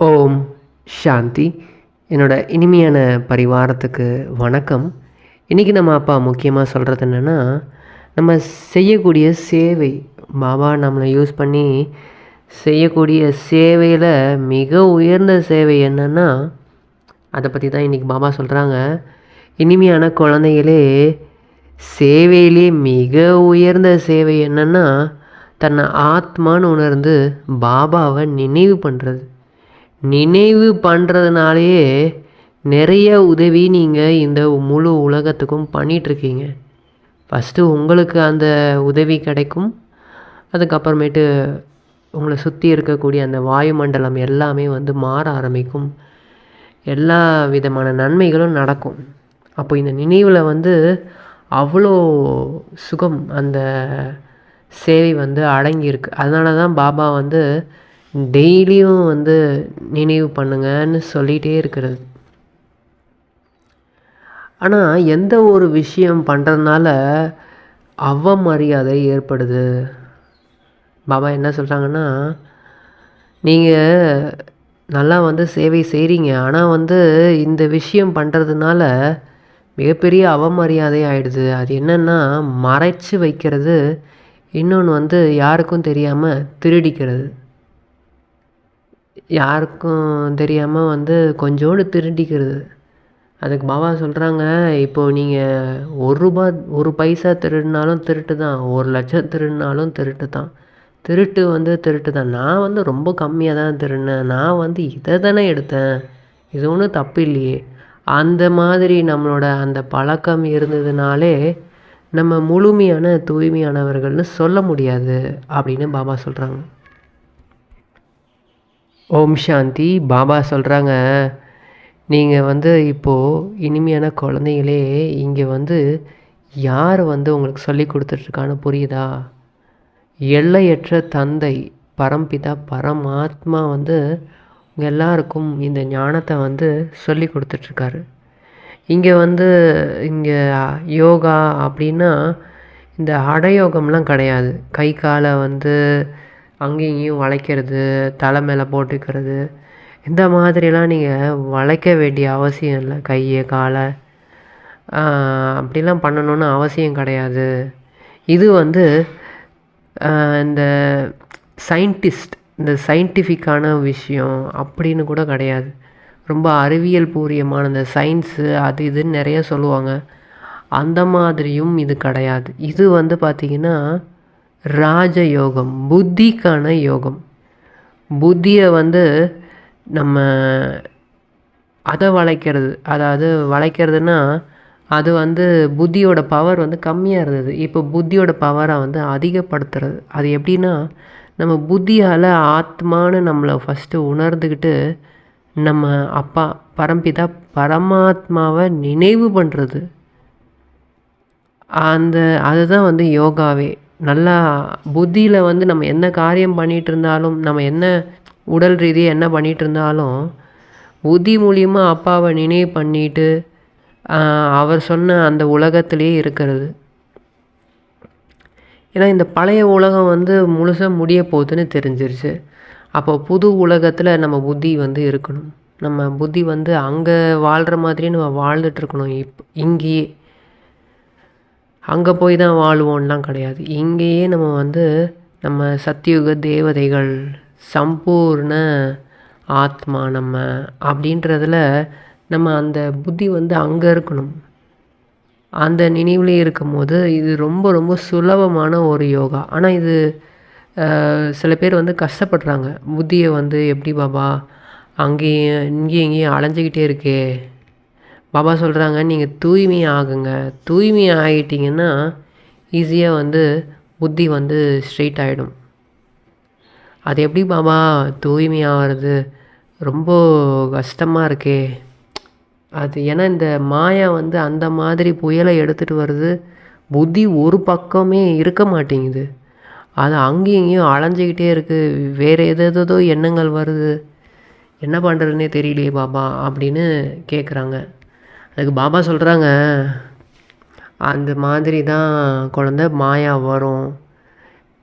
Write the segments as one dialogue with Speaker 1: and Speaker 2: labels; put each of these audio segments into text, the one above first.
Speaker 1: ஓம் சாந்தி. என்னோட இனிமையான பரிவாரத்துக்கு வணக்கம். இன்றைக்கி நம்ம அப்பா முக்கியமாக சொல்கிறது என்னென்னா நம்ம செய்யக்கூடிய சேவை பாபா நம்மளை யூஸ் பண்ணி செய்யக்கூடிய சேவையில் மிக உயர்ந்த சேவை என்னென்னா அதை பற்றி தான் இன்றைக்கி பாபா சொல்கிறாங்க இனிமையான குழந்தைகளே சேவையிலே மிக உயர்ந்த சேவை என்னென்னா தன்னை ஆத்மான்னு உணர்ந்து பாபாவை நினைவு பண்ணுறது நினைவு பண்ணுறதுனாலேயே நிறைய உதவி நீங்கள் இந்த முழு உலகத்துக்கும் பண்ணிகிட்ருக்கீங்க ஃபஸ்ட்டு உங்களுக்கு அந்த உதவி கிடைக்கும். அதுக்கப்புறமேட்டு உங்களை சுற்றி இருக்கக்கூடிய அந்த வாயுமண்டலம் எல்லாமே வந்து மாற ஆரம்பிக்கும். எல்லா விதமான நன்மைகளும் நடக்கும். அப்போ இந்த நினைவில் வந்து அவ்வளோ சுகம் அந்த சேவை வந்து அடங்கியிருக்கு. அதனால தான் பாபா வந்து டெய்லியும் வந்து நினைவு பண்ணுங்கன்னு சொல்லிகிட்டே இருக்கிறது. ஆனால் எந்த ஒரு விஷயம் பண்ணுறதுனால அவமரியாதை ஏற்படுது? பாபா என்ன சொல்கிறாங்கன்னா நீங்கள் நல்லா வந்து சேவை செய்கிறீங்க ஆனால் வந்து இந்த விஷயம் பண்ணுறதுனால மிகப்பெரிய அவமரியாதை ஆயிடுது. அது என்னென்னா மறைச்சு வைக்கிறது. இன்னொன்று வந்து யாருக்கும் தெரியாமல் திருடிக்கிறது. யாருக்கும் தெரியாமல் வந்து கொஞ்சோண்டு திருடிக்கிறது. அதுக்கு பாபா சொல்கிறாங்க இப்போது நீங்கள் ஒரு ரூபா ஒரு பைசா திருடினாலும் திருட்டு தான் ஒரு லட்சம் திருடினாலும் திருட்டு தான் திருட்டு வந்து திருட்டு தான் நான் வந்து ரொம்ப கம்மியாக தான் திருடினேன். நான் வந்து இதை தானே எடுத்தேன். இது ஒன்றும் தப்பு இல்லையே. அந்த மாதிரி நம்மளோட அந்த பழக்கம் இருந்ததுனாலே நம்ம முழுமையான தூய்மையானவர்கள்னு சொல்ல முடியாது அப்படின்னு பாபா சொல்கிறாங்க ஓம் சாந்தி. பாபா சொல்கிறாங்க நீங்கள் வந்து இப்போது இனிமையான குழந்தைங்களே இங்கே வந்து யார் வந்து உங்களுக்கு சொல்லி கொடுத்துட்ருக்கான்னு புரியுதா? எல்லையற்ற தந்தை பரம்பிதா பரமாத்மா வந்து உங்கள் எல்லாருக்கும் இந்த ஞானத்தை வந்து சொல்லி கொடுத்துட்ருக்காரு. இங்கே வந்து இங்கே யோகா அப்படின்னா இந்த அடயோகம்லாம் கிடையாது. கை காலை வந்து அங்கேயும் இங்கேயும் வளைக்கிறது தலை மேலே போட்டுக்கிறது. இந்த மாதிரிலாம் நீங்கள் வளைக்க வேண்டிய அவசியம் இல்லை. கையை காலை. அப்படிலாம் பண்ணணுன்னு அவசியம் கிடையாது. இது வந்து இந்த சயின்டிஸ்ட் இந்த சயின்டிஃபிக்கான விஷயம் அப்படின்னு கூட கிடையாது. ரொம்ப அறிவியல் பூரியமான இந்த சயின்ஸு அது இதுன்னு நிறைய சொல்லுவாங்க. அந்த மாதிரியும் இது கிடையாது. இது வந்து பார்த்திங்கன்னா ராஜயோகம் புத்திக்கான யோகம். புத்தியை வந்து நம்ம அதை வளைக்கிறது. அதாவது வளைக்கிறதுனா அது வந்து புத்தியோட பவர் வந்து கம்மியாக இருந்தது. இப்போ புத்தியோட பவரை வந்து அதிகப்படுத்துறது. அது எப்படின்னா நம்ம புத்தியால் ஆத்மான்னு நம்மளை ஃபஸ்ட்டு உணர்ந்துக்கிட்டு நம்ம அப்பா பரம்பிதா பரமாத்மாவை நினைவு பண்ணுறது அந்த அதுதான் வந்து யோகாவே. நல்லா புத்தியில் வந்து நம்ம என்ன காரியம் பண்ணிகிட்டு இருந்தாலும் நம்ம என்ன உடல் ரீதியாக என்ன பண்ணிகிட்டு இருந்தாலும் புத்தி மூலியமாக அப்பாவை நினைவு பண்ணிட்டு அவர் சொன்ன அந்த உலகத்திலேயே இருக்கிறது. ஏன்னா இந்த பழைய உலகம் வந்து முழுசாக முடிய போகுதுன்னு தெரிஞ்சிருச்சு. அப்போ புது உலகத்தில் நம்ம புத்தி வந்து இருக்கணும். நம்ம புத்தி வந்து அங்கே வாழ்கிற மாதிரியே நம்ம வாழ்ந்துட்டுருக்கணும் இப் இங்கேயே. அங்கே போய் தான் வாழ்வோன்லாம் கிடையாது. இங்கேயே நம்ம வந்து நம்ம சத்தியுக தேவதைகள் சம்பூர்ண ஆத்மா நம்ம அப்படின்றதில் நம்ம அந்த புத்தி வந்து அங்கே இருக்கணும். அந்த நினைவுலேயே இருக்கும்போது இது ரொம்ப ரொம்ப சுலபமான ஒரு யோகா. ஆனால் இது சில பேர் வந்து கஷ்டப்படுறாங்க. புத்தியை வந்து எப்படி பாபா அங்கேயும் இங்கேயும் இங்கேயும் அலைஞ்சிக்கிட்டே இருக்கே பாபா சொல்கிறாங்க நீங்கள் தூய்மை ஆகுங்க தூய்மை ஆகிட்டிங்கன்னா ஈஸியாக வந்து புத்தி வந்து ஸ்ட்ரெயிட் ஆகிடும் அது எப்படி பாபா? தூய்மை ஆகிறது ரொம்ப கஷ்டமாக இருக்கே. அது ஏன்னா இந்த மாயா வந்து அந்த மாதிரி புயலை எடுத்துகிட்டு வருது புத்தி ஒரு பக்கமே இருக்க மாட்டேங்குது. அது அங்கேயும் இங்கேயும் அலைஞ்சிக்கிட்டே இருக்குது வேறு எதேதோ எண்ணங்கள் வருது. என்ன பண்ணுறதுனே தெரியலையே பாபா அப்படின்னு கேட்குறாங்க அதுக்கு பாபா சொல்கிறாங்க அந்த மாதிரி தான் குழந்த மாயா வரும்.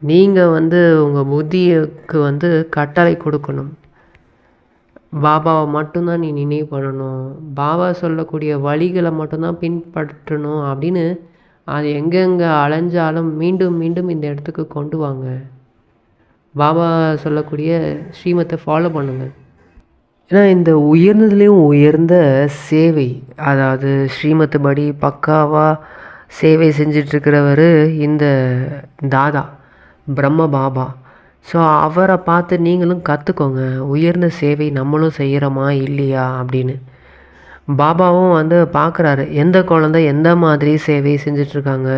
Speaker 1: நீங்கள் வந்து உங்கள் புத்திக்கு வந்து கட்டளை கொடுக்கணும். பாபாவை மட்டும்தான் நீ நினைவு பண்ணணும். பாபா சொல்லக்கூடிய வழிகளை மட்டும்தான் பின்பற்றணும் அப்படின்னு அது எங்கெங்கே அலைஞ்சாலும் மீண்டும் மீண்டும் இந்த இடத்துக்கு கொண்டு வாங்க. பாபா சொல்லக்கூடிய ஸ்ரீமத்தை ஃபாலோ பண்ணுங்கள் ஏன்னா இந்த உயர்ந்ததுலேயும் உயர்ந்த சேவை அதாவது ஸ்ரீமத்து படி பக்காவாக சேவை செஞ்சிட்ருக்கிறவர் இந்த தாதா பிரம்ம பாபா. ஸோ அவரை பார்த்து நீங்களும் கற்றுக்கோங்க உயர்ந்த சேவை நம்மளும் செய்கிறோமா இல்லையா அப்படின்னு. பாபாவும் வந்து பார்க்குறாரு எந்த குழந்தை எந்த மாதிரி சேவை செஞ்சிட்ருக்காங்க?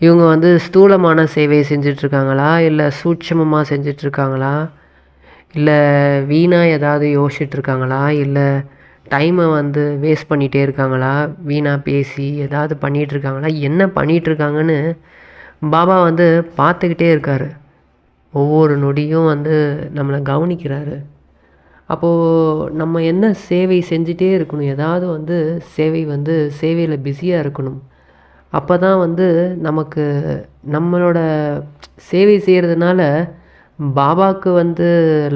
Speaker 1: இவங்க வந்து ஸ்தூலமான சேவை செஞ்சிட்ருக்காங்களா இல்லை சூட்சமமாக செஞ்சிட்ருக்காங்களா? இல்லை வீணாக ஏதாவது யோசிச்சிட்ருக்காங்களா? இல்லை டைமை வந்து வேஸ்ட் பண்ணிகிட்டே இருக்காங்களா? வீணாக பேசி ஏதாவது பண்ணிகிட்ருக்காங்களா என்ன பண்ணிகிட்ருக்காங்கன்னு பாபா வந்து பார்த்துக்கிட்டே இருக்கார். ஒவ்வொரு நொடியும் வந்து நம்மளை கவனிக்கிறாரு. அப்போது நம்ம என்ன சேவை செஞ்சிட்டே இருக்கணும்? ஏதாவது வந்து சேவை வந்து சேவையில் பிஸியாக இருக்கணும். அப்போ தான் வந்து நமக்கு நம்மளோட சேவை செய்கிறதுனால பாபாவுக்கு வந்து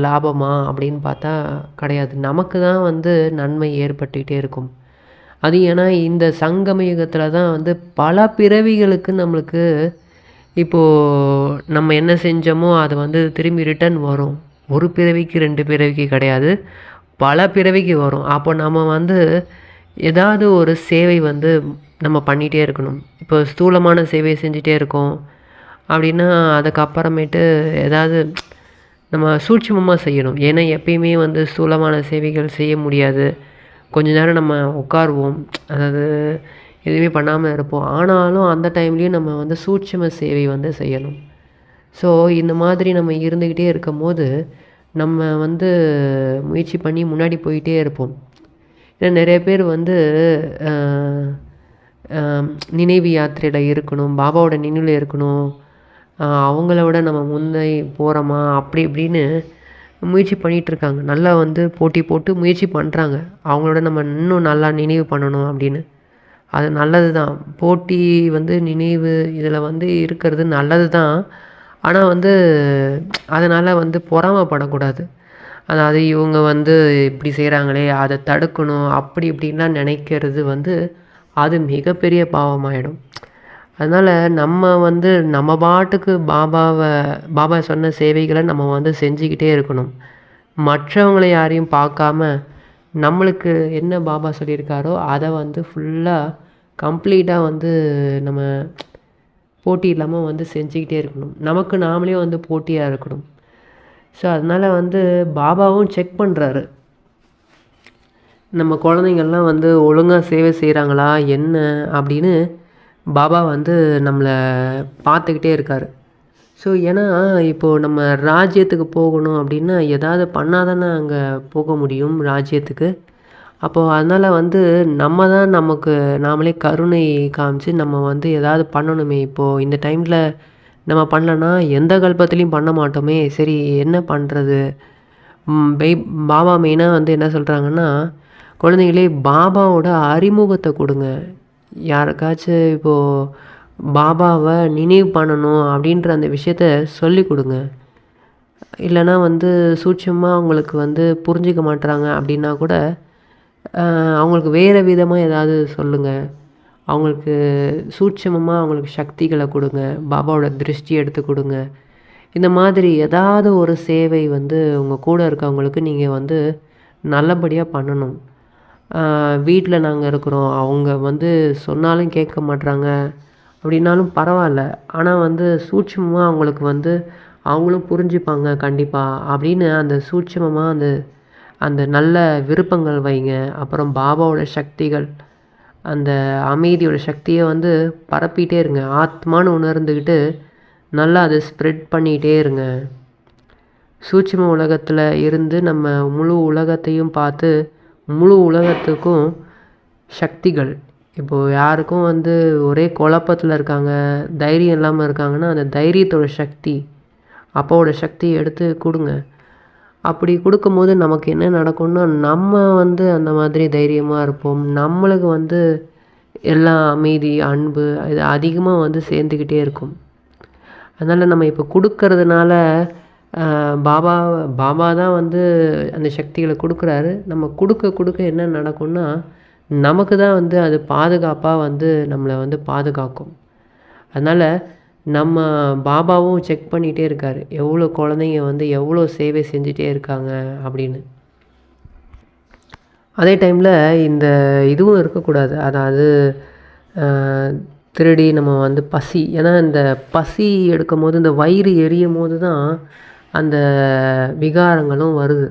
Speaker 1: லாபமா அப்படின்னு பார்த்தா கிடையாது. நமக்கு தான் வந்து நன்மை ஏற்பட்டுக்கிட்டே இருக்கும். அது ஏன்னா இந்த சங்கம யுகத்தில் தான் வந்து பல பிறவிகளுக்கு நம்மளுக்கு இப்போது நம்ம என்ன செஞ்சோமோ அது வந்து திரும்பி ரிட்டர்ன் வரும். ஒரு பிறவிக்கு ரெண்டு பிறவிக்கு கிடையாது. பல பிறவிக்கு வரும். அப்போ நம்ம வந்து ஏதாவது ஒரு சேவை வந்து நம்ம பண்ணிகிட்டே இருக்கணும். இப்போ ஸ்தூலமான சேவை செஞ்சிட்டே இருக்கோம். அப்படின்னா அதுக்கப்புறமேட்டு ஏதாவது நம்ம சூட்சமமாக செய்யணும். ஏன்னா எப்பயுமே வந்து ஸ்தூலமான சேவைகள் செய்ய முடியாது. கொஞ்ச நேரம் நம்ம உட்காருவோம். அதாவது எதுவுமே பண்ணாமல் இருப்போம். ஆனாலும் அந்த டைம்லேயும் நம்ம வந்து சூட்சம சேவை வந்து செய்யணும். ஸோ இந்த மாதிரி நம்ம இருந்துக்கிட்டே இருக்கும் போது நம்ம வந்து முயற்சி பண்ணி முன்னாடி போயிட்டே இருப்போம். ஏன்னா நிறைய பேர் வந்து நினைவு யாத்திரையில் இருக்கணும் பாபாவோட நினைவில் இருக்கணும். அவங்கள விட நம்ம முந்தை போகிறோமா அப்படி இப்படின்னு முயற்சி பண்ணிகிட்ருக்காங்க நல்லா வந்து போட்டி போட்டு முயற்சி பண்ணுறாங்க அவங்களோட நம்ம இன்னும் நல்லா நினைவு பண்ணணும் அப்படின்னு. அது நல்லது தான் போட்டி வந்து நினைவு இதில் வந்து இருக்கிறது நல்லது தான் ஆனால் வந்து அதனால் வந்து பொறாமப்படக்கூடாது. அதாவது இவங்க வந்து இப்படி செய்கிறாங்களே அதை தடுக்கணும் அப்படி இப்படின்லாம் நினைக்கிறது வந்து அது மிகப்பெரிய பாவமாயிடும். அதனால் நம்ம வந்து நம்ம பாட்டுக்கு பாபாவை பாபா சொன்ன சேவைகளை நம்ம வந்து செஞ்சுக்கிட்டே இருக்கணும். மற்றவங்களை யாரையும் பார்க்காம நம்மளுக்கு என்ன பாபா சொல்லியிருக்காரோ அதை வந்து ஃபுல்லாக கம்ப்ளீட்டாக வந்து நம்ம போட்டி இல்லாமல் வந்து செஞ்சுக்கிட்டே இருக்கணும். நமக்கு நாமளே வந்து போட்டியாக இருக்கணும். ஸோ அதனால் வந்து பாபாவும் செக் பண்ணுறாரு நம்ம குழந்தைங்கள்லாம் வந்து ஒழுங்காக சேவை செய்கிறாங்களா என்ன அப்படின்னு பாபா வந்து நம்மளை பார்த்துக்கிட்டே இருக்கார். ஸோ ஏன்னா இப்போது நம்ம ராஜ்யத்துக்கு போகணும் அப்படின்னா ஏதாவது பண்ணால் தானே அங்கே போக முடியும் ராஜ்யத்துக்கு. அப்போது அதனால் வந்து நம்ம தான் நமக்கு நாமளே கருணை காமிச்சு நம்ம வந்து ஏதாவது பண்ணணுமே. இப்போது இந்த டைமில் நம்ம பண்ணலன்னா எந்த கல்பத்துலேயும் பண்ண மாட்டோமே. சரி என்ன பண்ணுறது பை பாபா மெயினாக வந்து என்ன சொல்கிறாங்கன்னா குழந்தைங்களே பாபாவோட அறிமுகத்தை கொடுங்க. யாருக்காச்சும் இப்போது பாபாவை நினைவு பண்ணணும் அப்படின்ற அந்த விஷயத்த சொல்லி கொடுங்க. இல்லைன்னா வந்து சூட்சமாக அவங்களுக்கு வந்து புரிஞ்சிக்க மாட்டுறாங்க அப்படின்னா கூட அவங்களுக்கு வேறு விதமாக ஏதாவது சொல்லுங்கள் அவங்களுக்கு சூட்சமமாக அவங்களுக்கு சக்திகளை கொடுங்க. பாபாவோட திருஷ்டி எடுத்து கொடுங்க. இந்த மாதிரி ஏதாவது ஒரு சேவை வந்து உங்கள் கூட இருக்கவங்களுக்கு நீங்கள் வந்து நல்லபடியாக பண்ணணும். வீட்டில் நாங்கள் இருக்கிறோம். அவங்க வந்து சொன்னாலும் கேட்க மாட்றாங்க. அப்படின்னாலும் பரவாயில்ல. ஆனால் வந்து சூட்சமமாக அவங்களுக்கு வந்து அவங்களும் புரிஞ்சுப்பாங்க கண்டிப்பாக அப்படின்னு அந்த சூட்சமமாக அந்த அந்த நல்ல விருப்பங்கள் வைங்க. அப்புறம் பாபாவோட சக்திகள் அந்த அமைதியோட சக்தியை வந்து பரப்பிகிட்டே இருங்க. ஆத்மான்னு உணர்ந்துக்கிட்டு நல்லா அதை ஸ்ப்ரெட் பண்ணிகிட்டே இருங்க. சூட்சம உலகத்தில் இருந்து நம்ம முழு உலகத்தையும் பார்த்து முழு உலகத்துக்கும் சக்திகள். இப்போது யாருக்கும் வந்து ஒரே குழப்பத்தில் இருக்காங்க தைரியம் இல்லாமல் இருக்காங்கன்னா அந்த தைரியத்தோட சக்தி அப்பாவோட சக்தியை எடுத்து கொடுங்க. அப்படி கொடுக்கும்போது நமக்கு என்ன நடக்கும்னா நம்ம வந்து அந்த மாதிரி தைரியமாக இருப்போம். நம்மளுக்கு வந்து எல்லா அமைதி அன்பு இது அதிகமாக வந்து சேர்ந்துக்கிட்டே இருக்கும். அதனால் நம்ம இப்போ கொடுக்கறதுனால பாபா பாபா தான் வந்து அந்த சக்திகளை கொடுக்குறாரு. நம்ம கொடுக்க கொடுக்க என்ன நடக்கும்னா நமக்கு தான் வந்து அது பாதுகாப்பாக வந்து நம்மளை வந்து பாதுகாக்கும். அதனால் நம்ம பாபாவும் செக் பண்ணிகிட்டே இருக்கார். எவ்வளோ குழந்தைங்க வந்து எவ்வளோ சேவை செஞ்சிட்டே இருக்காங்க அப்படின்னு. அதே டைமில் இந்த இதுவும் இருக்கக்கூடாது. அதாவது திருடி நம்ம வந்து பசி. ஏன்னா இந்த பசி எடுக்கும் போது இந்த வயிறு எரியும் போது தான் அந்த விகாரங்களும் வருது.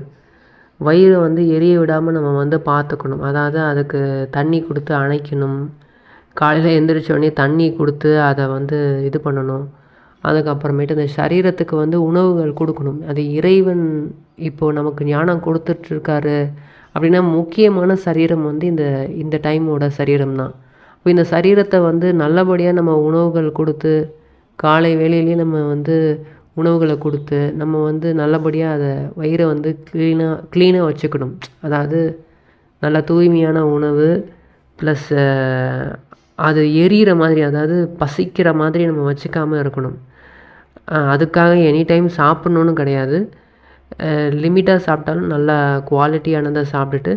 Speaker 1: வயிறை வந்து எரிய விடாமல் நம்ம வந்து பார்த்துக்கணும். அதாவது அதுக்கு தண்ணி கொடுத்து அணைக்கணும். காலையில் எழுந்திரிச்சோடனே தண்ணி கொடுத்து அதை வந்து இது பண்ணணும். அதுக்கப்புறமேட்டு இந்த சரீரத்துக்கு வந்து உணவுகள் கொடுக்கணும். அது இறைவன் இப்போது நமக்கு ஞானம் கொடுத்துட்ருக்காரு அப்படின்னா முக்கியமான சரீரம் வந்து இந்த இந்த டைமோட சரீரம் தான் இப்போ இந்த சரீரத்தை வந்து நல்லபடியாக நம்ம உணவுகள் கொடுத்து காலை வேளையிலேயே நம்ம வந்து உணவுகளை கொடுத்து நம்ம வந்து நல்லபடியாக அதை வயிறை வந்து க்ளீனாக க்ளீனாக வச்சுக்கணும். அதாவது நல்ல தூய்மையான உணவு ப்ளஸ் அது எரியிற மாதிரி அதாவது பசிக்கிற மாதிரி நம்ம வச்சுக்காமல் இருக்கணும். அதுக்காக எனி டைம் சாப்பிட்ணுன்னு கிடையாது லிமிட்டாக சாப்பிட்டாலும் நல்லா குவாலிட்டியானதை சாப்பிட்டுட்டு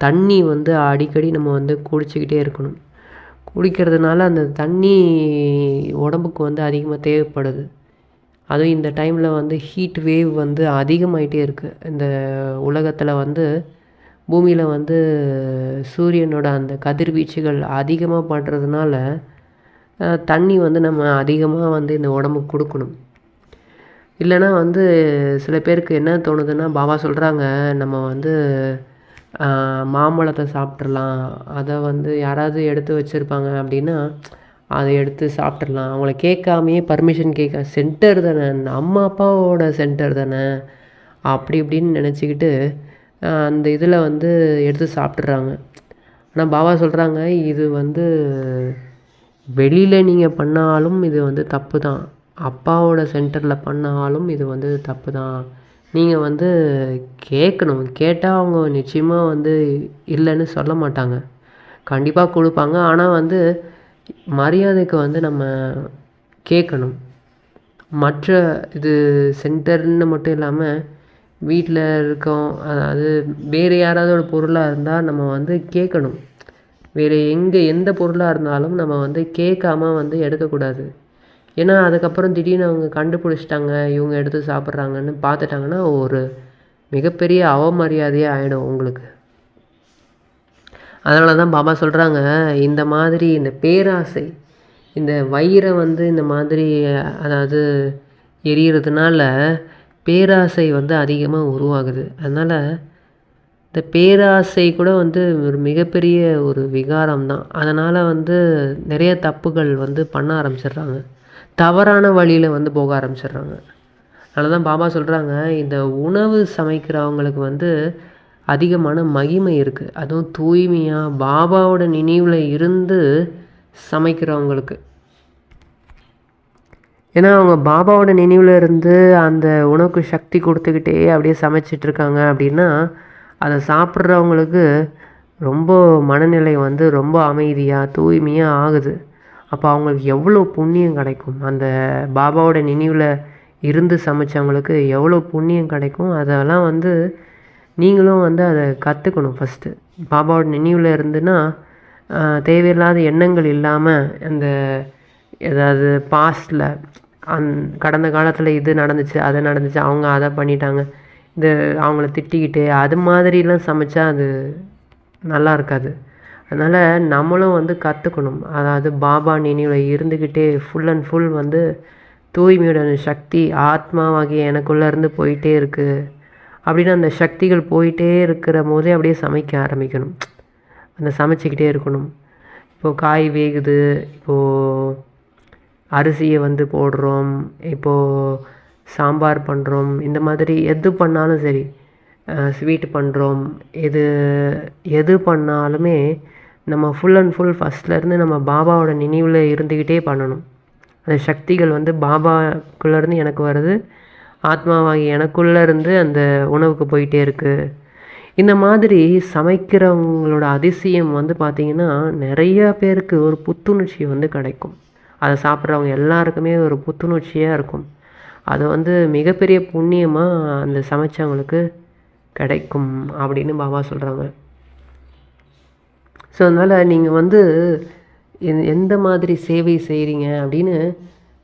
Speaker 1: தண்ணி வந்து அடிக்கடி நம்ம வந்து குடிச்சிக்கிட்டே இருக்கணும். குடிக்கிறதுனால அந்த தண்ணி உடம்புக்கு வந்து அதிகமாக தேவைப்படுது. அதுவும் இந்த டைமில் வந்து ஹீட் வேவ் வந்து அதிகமாயிட்டே இருக்குது இந்த உலகத்தில் வந்து பூமியில் வந்து சூரியனோட அந்த கதிர்வீச்சுகள் அதிகமாக படுறதுனால தண்ணி வந்து நம்ம அதிகமாக வந்து இந்த உடம்புக்கு கொடுக்கணும். இல்லைன்னா வந்து சில பேருக்கு என்ன தோணுதுன்னா பாபா சொல்கிறாங்க நம்ம வந்து மாம்பழத்தை சாப்பிட்றலாம் அதை வந்து யாராவது எடுத்து வச்சுருப்பாங்க அப்படின்னா அதை எடுத்து சாப்பிட்றலாம் அவங்கள கேட்காமையே பர்மிஷன் கேட்க சென்டர் தானே அம்மா அப்பாவோட சென்டர் தானே? அப்படி இப்படின்னு நினச்சிக்கிட்டு அந்த இதில் வந்து எடுத்து சாப்பிட்றாங்க ஆனால் பாபா சொல்கிறாங்க இது வந்து வெளியில் நீங்கள் பண்ணாலும் இது வந்து தப்பு தான் அப்பாவோட சென்டரில் பண்ணாலும் இது வந்து தப்பு தான் நீங்கள் வந்து கேட்கணும். கேட்டால் அவங்க நிச்சயமாக வந்து இல்லைன்னு சொல்ல மாட்டாங்க. கண்டிப்பாக கொடுப்பாங்க. ஆனால் வந்து மரியாதைக்கு வந்து நம்ம கேட்கணும். மற்ற இது சென்டர்னு மட்டும் இல்லாமல் வீட்டில் இருக்கோம் அதாவது வேறு யாராவது பொருளாக இருந்தால் நம்ம வந்து கேட்கணும். வேறு எங்கே எந்த பொருளாக இருந்தாலும் நம்ம வந்து கேட்காம வந்து எடுக்கக்கூடாது. ஏன்னா அதுக்கப்புறம் திடீர்னு அவங்க கண்டுபிடிச்சிட்டாங்க இவங்க எடுத்து சாப்பிட்றாங்கன்னு பார்த்துட்டாங்கன்னா ஒரு மிகப்பெரிய அவமரியாதையாக ஆகிடும் உங்களுக்கு. அதனால தான் பாபா சொல்கிறாங்க இந்த மாதிரி இந்த பேராசை இந்த வயிறை வந்து இந்த மாதிரி அதாவது எரியறதுனால பேராசை வந்து அதிகமாக உருவாகுது. அதனால் இந்த பேராசை கூட வந்து ஒரு மிகப்பெரிய ஒரு விகாரம் தான். அதனால் வந்து நிறைய தப்புகள் வந்து பண்ண ஆரம்பிச்சிடுறாங்க. தவறான வழியில் வந்து போக ஆரம்பிச்சிடுறாங்க. அதனால தான் பாபா சொல்கிறாங்க இந்த உணவு சமைக்கிறவங்களுக்கு வந்து அதிகமான மகிமை இருக்குது அதுவும் தூய்மையாக பாபாவோட நினைவில் இருந்து சமைக்கிறவங்களுக்கு. ஏன்னா அவங்க பாபாவோட நினைவில் இருந்து அந்த உணவுக்கு சக்தி கொடுத்துக்கிட்டே அப்படியே சமைச்சிட்ருக்காங்க அப்படின்னா அதை சாப்பிட்றவங்களுக்கு ரொம்ப மனநிலை வந்து ரொம்ப அமைதியாக தூய்மையாக ஆகுது. அப்போ அவங்களுக்கு எவ்வளோ புண்ணியம் கிடைக்கும்? அந்த பாபாவோட நினைவில் இருந்து சமைச்சவங்களுக்கு எவ்வளோ புண்ணியம் கிடைக்கும்? அதெல்லாம் வந்து நீங்களும் வந்து அதை கற்றுக்கணும் ஃபஸ்ட்டு பாபாவோட நினைவில் இருந்துன்னா தேவையில்லாத எண்ணங்கள் இல்லாமல் அந்த ஏதாவது பாஸ்டில் அந் கடந்த காலத்தில் இது நடந்துச்சு அது நடந்துச்சு அவங்க அதை பண்ணிட்டாங்க. இது அவங்கள திட்டிக்கிட்டு அது மாதிரிலாம் சமைச்சா அது நல்லா இருக்காது. அதனால் நம்மளும் வந்து கற்றுக்கணும் அதாவது பாபா நினைவில் இருந்துக்கிட்டே ஃபுல் அண்ட் ஃபுல் வந்து தூய்மையோட சக்தி ஆத்மாவாகிய எனக்குள்ளே இருந்து போயிட்டே இருக்குது அப்படின்னு அந்த சக்திகள் போயிட்டே இருக்கிற போதே அப்படியே சமைக்க ஆரம்பிக்கணும். அந்த சமைச்சிக்கிட்டே இருக்கணும். இப்போது காய் வேகுது இப்போது அரிசியை வந்து போடுறோம் இப்போது சாம்பார் பண்ணுறோம் இந்த மாதிரி எது பண்ணாலும் சரி ஸ்வீட் பண்ணுறோம் எது எது பண்ணாலுமே நம்ம ஃபுல் அண்ட் ஃபுல் ஃபஸ்ட்லேருந்து நம்ம பாபாவோட நினைவில் இருந்துக்கிட்டே பண்ணணும். அந்த சக்திகள் வந்து பாபாக்குள்ளேருந்து எனக்கு வருது. ஆத்மாவாகி எனக்குள்ளே இருந்து அந்த உணவுக்கு போயிட்டே இருக்குது இந்த மாதிரி சமைக்கிறவங்களோட அதிசயம் வந்து பார்த்திங்கன்னா நிறையா பேருக்கு ஒரு புத்துணர்ச்சி வந்து கிடைக்கும். அதை சாப்பிட்றவங்க எல்லாருக்குமே ஒரு புத்துணர்ச்சியாக இருக்கும். அது வந்து மிகப்பெரிய புண்ணியமாக அந்த சமைச்சவங்களுக்கு கிடைக்கும் அப்படின்னு பாபா சொல்கிறாங்க ஸோ அதனால் நீங்கள் வந்து எந்த மாதிரி சேவை செய்கிறீங்க அப்படின்னு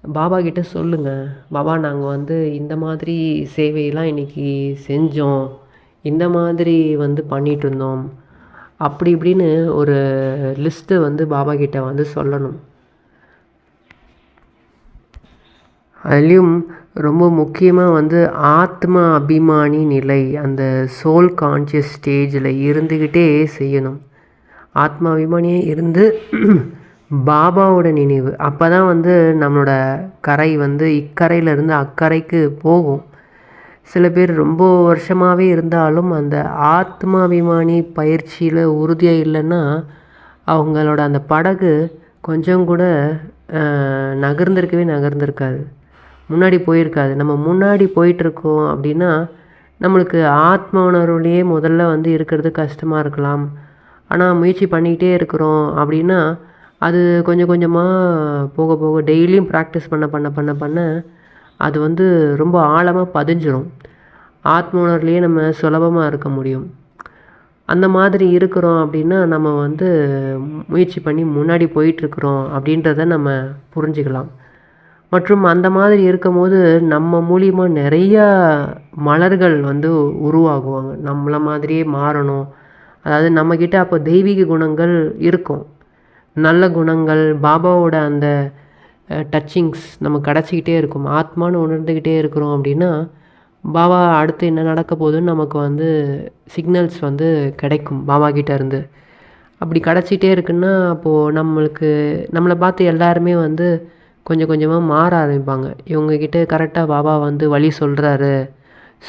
Speaker 1: பாபா கிட்ட சொல்லுங்கள் பாபா நாங்கள் வந்து இந்த மாதிரி சேவையெல்லாம் இன்றைக்கி செஞ்சோம். இந்த மாதிரி வந்து பண்ணிகிட்டு இருந்தோம் அப்படி இப்படின்னு ஒரு லிஸ்ட்டு வந்து பாபா கிட்ட வந்து சொல்லணும். அதுலேயும் ரொம்ப முக்கியமாக வந்து ஆத்மா அபிமானி நிலை அந்த சோல் கான்ஷியஸ் ஸ்டேஜில் இருந்துக்கிட்டே செய்யணும். ஆத்மா அபிமானியே இருந்து பாபாவோட நினைவு. அப்போ தான் வந்து நம்மளோட கரை வந்து இக்கரையிலேருந்து அக்கறைக்கு போகும். சில பேர் ரொம்ப வருஷமாகவே இருந்தாலும் அந்த ஆத்மாபிமானி பயிற்சியில் உறுதியாக இல்லைன்னா அவங்களோட அந்த படகு கொஞ்சம் கூட நகர்ந்திருக்கவே நகர்ந்திருக்காது. முன்னாடி போயிருக்காது. நம்ம முன்னாடி போயிட்டுருக்கோம் அப்படின்னா நம்மளுக்கு ஆத்ம உணர்வுலேயே முதல்ல வந்து இருக்கிறது கஷ்டமாக இருக்கலாம். ஆனால் முயற்சி பண்ணிக்கிட்டே இருக்கிறோம் அப்படின்னா அது கொஞ்சம் கொஞ்சமாக போக போக டெய்லியும் ப்ராக்டிஸ் பண்ண பண்ண பண்ண பண்ண அது வந்து ரொம்ப ஆழமாக பதிஞ்சிரும். ஆத்ம உணர்வுலேயே நம்ம சுலபமாக இருக்க முடியும். அந்த மாதிரி இருக்கிறோம் அப்படின்னா நம்ம வந்து முயற்சி பண்ணி முன்னாடி போயிட்டுருக்குறோம் அப்படின்றத நம்ம புரிஞ்சுக்கலாம். மற்றும் அந்த மாதிரி இருக்கும்போது நம்ம மூலியமாக நிறையா மலர்கள் வந்து உருவாகுவாங்க. நம்மளை மாதிரியே மாறணும். அதாவது நம்மக்கிட்ட அப்போ தெய்வீக குணங்கள் இருக்கும். நல்ல குணங்கள் பாபாவோட அந்த டச்சிங்ஸ் நம்ம கிடச்சிக்கிட்டே இருக்கும். ஆத்மான்னு உணர்ந்துக்கிட்டே இருக்கிறோம் அப்படின்னா பாபா அடுத்து என்ன நடக்க போகுதுன்னு நமக்கு வந்து சிக்னல்ஸ் வந்து கிடைக்கும் பாபா கிட்டேருந்து அப்படி கிடச்சிட்டே இருக்குன்னா அப்போது நம்மளுக்கு நம்மளை பார்த்து எல்லாருமே வந்து கொஞ்சம் கொஞ்சமாக மாற ஆரம்பிப்பாங்க. இவங்கக்கிட்ட கரெக்டாக பாபா வந்து வழி சொல்கிறாரு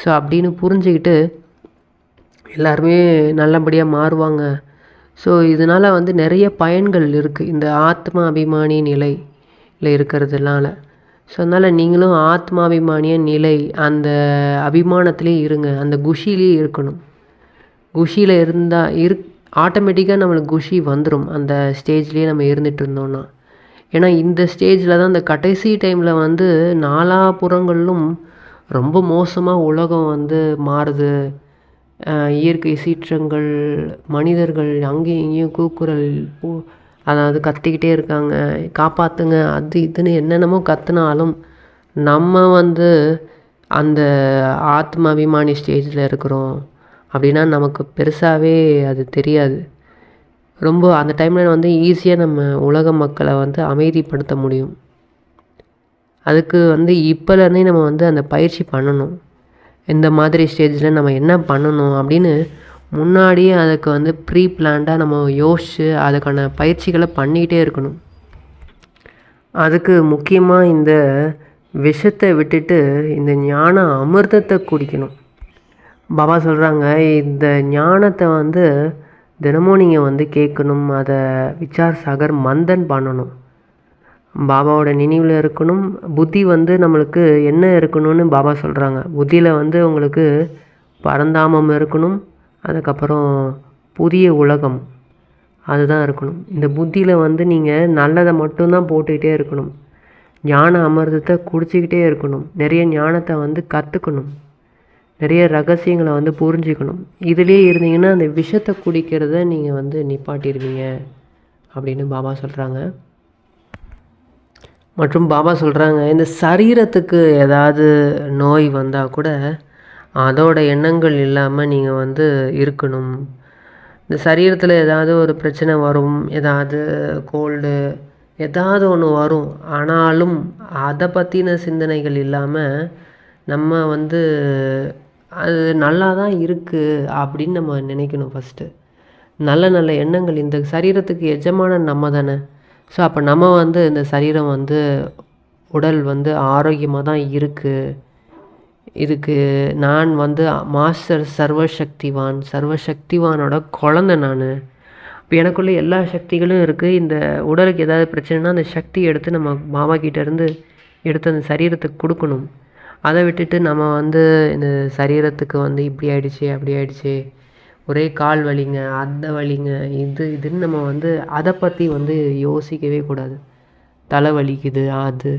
Speaker 1: ஸோ அப்படின்னு புரிஞ்சுக்கிட்டு எல்லாருமே நல்லபடியாக மாறுவாங்க. ஸோ இதனால் வந்து நிறைய பயன்கள் இருக்குது இந்த ஆத்மா அபிமானி நிலையில் இருக்கிறதுனால. ஸோ அதனால் நீங்களும் ஆத்மாபிமானிய நிலை அந்த அபிமானத்திலே இருங்க. அந்த குஷிலே இருக்கணும். குஷியில் இருந்தால் இரு ஆட்டோமேட்டிக்காக நம்மளுக்கு குஷி வந்துடும் அந்த ஸ்டேஜ்லேயே நம்ம இருந்துகிட்டு இருந்தோன்னா ஏன்னா இந்த ஸ்டேஜில் தான் இந்த கடைசி டைமில் வந்து நாலாபுறங்களிலும் ரொம்ப மோசமாக உலகம் வந்து மாறுது. இயற்கை சீற்றங்கள் மனிதர்கள் அங்கேயும் இங்கேயும் கூக்குரல் பூ அதாவது கத்திக்கிட்டே இருக்காங்க. காப்பாற்றுங்க அது இதுன்னு என்னென்னமோ கத்துனாலும் நம்ம வந்து அந்த ஆத்மாபிமானி ஸ்டேஜில் இருக்கிறோம். அப்படின்னா நமக்கு பெருசாகவே அது தெரியாது. ரொம்ப அந்த டைமில் வந்து ஈஸியாக நம்ம உலக மக்களை வந்து அமைதிப்படுத்த முடியும். அதுக்கு வந்து இப்போலேருந்தே நம்ம வந்து அந்த பயிற்சி பண்ணணும். இந்த மாதிரி ஸ்டேஜில் நம்ம என்ன பண்ணணும் அப்படின்னு முன்னாடியே அதுக்கு வந்து ப்ரீ பிளான்டாக நம்ம யோசித்து அதுக்கான பயிற்சிகளை பண்ணிக்கிட்டே இருக்கணும். அதுக்கு முக்கியமாக இந்த விஷத்தை விட்டுட்டு இந்த ஞான அமிர்தத்தை குடிக்கணும். பாபா சொல்கிறாங்க இந்த ஞானத்தை வந்து தினமும் நீங்கள் வந்து கேட்கணும் அதை விச்சார் சாகர் மந்தன் பண்ணணும். பாபாவோட நினைவில் இருக்கணும். புத்தி வந்து நம்மளுக்கு என்ன இருக்கணும்னு பாபா சொல்கிறாங்க புத்தியில் வந்து உங்களுக்கு பரந்தாமம் இருக்கணும். அதுக்கப்புறம் புதிய உலகம் அதுதான் இருக்கணும். இந்த புத்தியில் வந்து நீங்கள் நல்லதை மட்டும்தான் போட்டுக்கிட்டே இருக்கணும். ஞான அமிர்தத்தை குடிச்சிக்கிட்டே இருக்கணும். நிறைய ஞானத்தை வந்து கற்றுக்கணும் நிறைய ரகசியங்களை வந்து புரிஞ்சுக்கணும். இதுலேயே இருந்தீங்கன்னா அந்த விஷத்தை குடிக்கிறத நீங்கள் வந்து நிப்பாட்டிடுவீங்க அப்படின்னு பாபா சொல்கிறாங்க மற்றும் பாபா சொல்கிறாங்க இந்த சரீரத்துக்கு ஏதாவது நோய் வந்தால் கூட அதோட எண்ணங்கள் இல்லாமல் நீங்கள் வந்து இருக்கணும். இந்த சரீரத்தில் ஏதாவது ஒரு பிரச்சனை வரும் ஏதாவது கோல்டு ஏதாவது ஒன்று வரும். ஆனாலும் அதை பற்றின சிந்தனைகள் இல்லாமல் நம்ம வந்து அது நல்லா தான் இருக்குது அப்படின்னு நம்ம நினைக்கணும் ஃபஸ்ட்டு நல்ல நல்ல எண்ணங்கள் இந்த சரீரத்துக்கு எஜமான நம்ம தானே. ஸோ அப்போ நம்ம வந்து இந்த சரீரம் வந்து உடல் வந்து ஆரோக்கியமாக தான் இருக்குது இதுக்கு நான் வந்து மாஸ்டர் சர்வசக்திவான் சர்வசக்திவானோட குழந்த நான். இப்போ எனக்குள்ளே எல்லா சக்திகளும் இருக்குது இந்த உடலுக்கு ஏதாவது பிரச்சனைனா அந்த சக்தி எடுத்து நம்ம மாமா கிட்டேருந்து எடுத்து அந்த சரீரத்துக்கு கொடுக்கணும். அதை விட்டுட்டு நம்ம வந்து இந்த சரீரத்துக்கு வந்து இப்படி ஆயிடுச்சு அப்படி ஆயிடுச்சு ஒரே கால் வலிங்க அந்த வலிங்க இது இதுன்னு நம்ம வந்து அதை பற்றி வந்து யோசிக்கவே கூடாது. தலை வலிக்குது அது.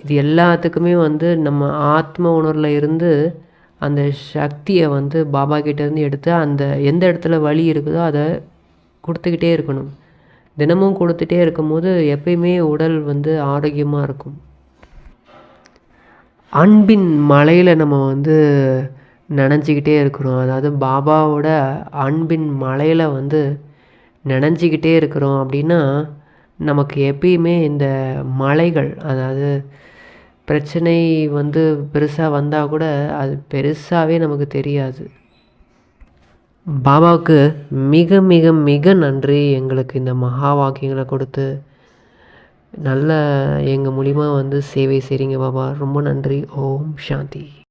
Speaker 1: இது எல்லாத்துக்குமே வந்து நம்ம ஆத்ம உணர்வில் இருந்து அந்த சக்தியை வந்து பாபா கிட்டேருந்து எடுத்து அந்த எந்த இடத்துல வலி இருக்குதோ அதை கொடுத்துக்கிட்டே இருக்கணும். தினமும் கொடுத்துட்டே இருக்கும்போது எப்பயுமே உடல் வந்து ஆரோக்கியமாக இருக்கும். அன்பின் மலையில் நம்ம வந்து நனைஞ்சிக்கிட்டே இருக்கிறோம். அதாவது பாபாவோட அன்பின் மலையில் வந்து நினச்சிக்கிட்டே இருக்கிறோம் அப்படின்னா நமக்கு எப்பயுமே இந்த மலைகள் அதாவது பிரச்சனை வந்து பெருசாக வந்தால் கூட அது பெருசாகவே நமக்கு தெரியாது. பாபாவுக்கு மிக மிக மிக நன்றி. எங்களுக்கு இந்த மகா வாக்கியங்களை கொடுத்து நல்ல எங்கள் மூலிமா வந்து சேவை செய்கிறீங்க பாபா. ரொம்ப நன்றி. ஓம் சாந்தி.